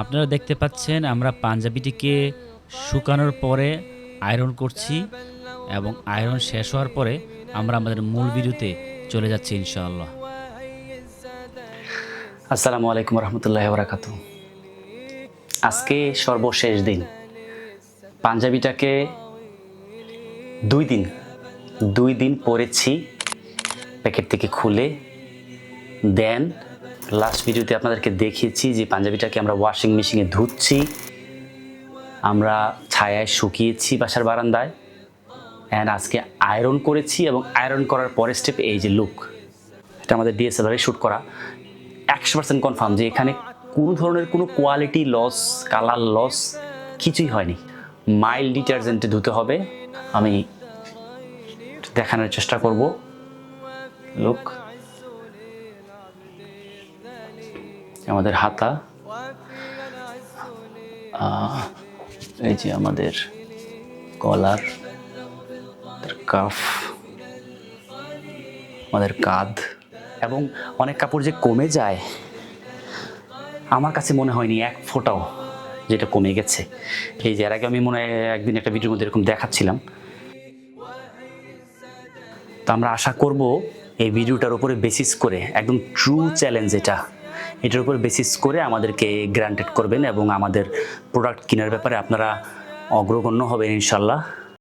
আপনারা দেখতে পাচ্ছেন, আমরা পাঞ্জাবিটিকে শুকানোর পরে আয়রন করছি এবং আয়রন শেষ হওয়ার পরে আমরা আমাদের মূল ভিডিওতে চলে যাচ্ছি ইনশাআল্লাহ। আসসালামু আলাইকুম রহমতুল্লাহ বরাকাতু আজকে সর্বশেষ দিন। পাঞ্জাবিটাকে দুই দিন দুই দিন পরেছি প্যাকেট থেকে খুলে, দেন লাস্ট ভিডিওতে আপনাদেরকে দেখিয়েছি যে পাঞ্জাবিটাকে আমরা ওয়াশিং মেশিনে ধুচ্ছি। আমরা ছায়ায় শুকিয়েছি বাসার বারান্দায়। অ্যান্ড আজকে আয়রন করেছি এবং আয়রন করার পরের স্টেপ এই যে লুক এটা আমাদের ডিএসএলআরে শ্যুট করা। একশো পার্সেন্ট কনফার্ম যে এখানে কোনো ধরনের কোনো কোয়ালিটি লস কালার লস কিছুই হয়নি। মাইল্ড ডিটারজেন্টে ধুতে হবে। আমি দেখানোর চেষ্টা করব। লুক আমাদের হাতা। এই যে আমাদের কলার কাফ, আমাদের কাঁধ, এবং অনেক কাপড় যে কমে যায়, আমার কাছে মনে হয়নি এক ফোঁটাও যেটা কমে গেছে। এই যে এর আগে আমি মনে হয় একদিন একটা ভিডিওর মধ্যে এরকম দেখাচ্ছিলাম। তো আমরা আশা করব এই ভিডিওটার উপরে বেসিস করে একদম ট্রু চ্যালেঞ্জ এটা এটার উপর বেসিস করে আমাদেরকে গ্রান্টেড করবেন এবং আমাদের প্রোডাক্ট কেনার ব্যাপারে আপনারা অগ্রগণ্য হবেন ইনশাল্লাহ